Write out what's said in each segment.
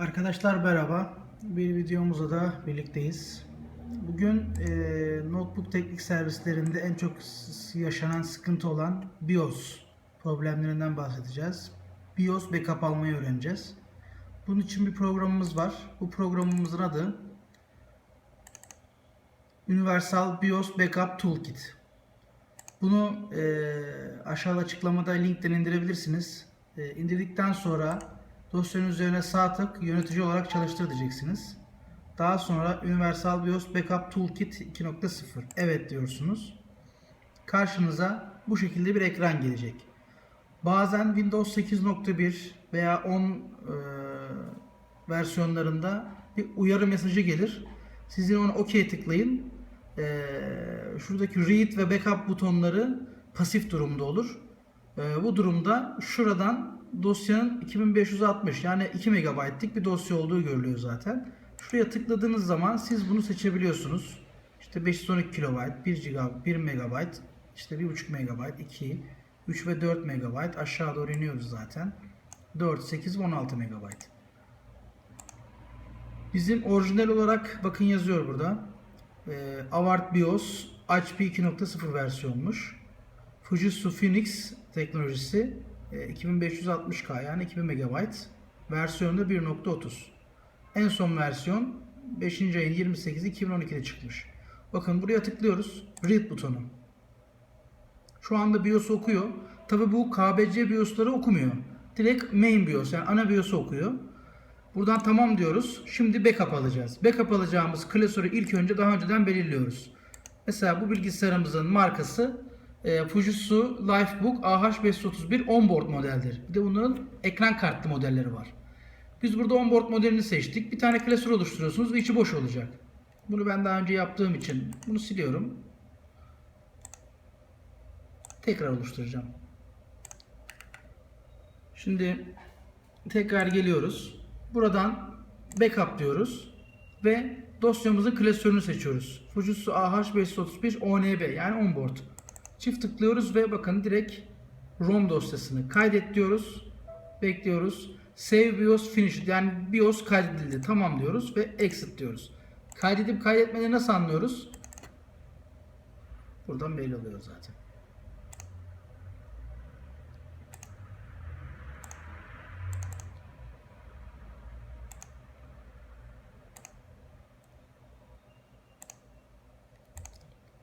Arkadaşlar merhaba. Bir videomuzda da birlikteyiz. Bugün e, notebook teknik servislerinde en çok yaşanan sıkıntı olan BIOS problemlerinden bahsedeceğiz. BIOS backup almayı öğreneceğiz. Bunun için bir programımız var. Bu programımızın adı Universal BIOS Backup Toolkit. Bunu e, aşağıda açıklamada linkten indirebilirsiniz. E, indirdikten sonra dosyanın üzerine sağ tık yönetici olarak çalıştır diyeceksiniz. Daha sonra Universal BIOS Backup Toolkit 2.0 evet diyorsunuz. Karşınıza bu şekilde bir ekran gelecek. Bazen Windows 8.1 veya 10 e, versiyonlarında bir uyarı mesajı gelir. Sizin ona OK tıklayın. E, şuradaki Read ve Backup butonları pasif durumda olur. E, bu durumda şuradan dosyanın 2560 yani 2 MB'lik bir dosya olduğu görülüyor zaten. Şuraya tıkladığınız zaman siz bunu seçebiliyorsunuz. İşte 512 KB, 1 GB, 1 MB, işte 1.5 MB, 2, 3 ve 4 MB aşağı doğru iniyoruz zaten. 4, 8 ve 16 MB. Bizim orijinal olarak bakın yazıyor burada. Ee, Avart BIOS HP 2.0 versiyonmuş. Fujitsu Phoenix teknolojisi e, 2560K yani 2000 MB. Versiyonu da 1.30. En son versiyon 5. ayın 28'i 2012'de çıkmış. Bakın buraya tıklıyoruz. Read butonu. Şu anda BIOS okuyor. Tabi bu KBC BIOS'ları okumuyor. Direkt main BIOS yani ana BIOS'u okuyor. Buradan tamam diyoruz. Şimdi backup alacağız. Backup alacağımız klasörü ilk önce daha önceden belirliyoruz. Mesela bu bilgisayarımızın markası e, Fujitsu Lifebook AH531 onboard modeldir. Bir de bunların ekran kartlı modelleri var. Biz burada onboard modelini seçtik. Bir tane klasör oluşturuyorsunuz ve içi boş olacak. Bunu ben daha önce yaptığım için bunu siliyorum. Tekrar oluşturacağım. Şimdi tekrar geliyoruz. Buradan backup diyoruz ve dosyamızın klasörünü seçiyoruz. Fujitsu AH531 ONB yani onboard. Çift tıklıyoruz ve bakın direkt ROM dosyasını kaydet diyoruz. Bekliyoruz. Save BIOS finished yani BIOS kaydedildi. Tamam diyoruz ve exit diyoruz. Kaydedip kaydetmeden nasıl anlıyoruz? Buradan belli oluyor zaten.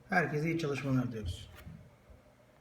Herkese iyi çalışmalar diyoruz.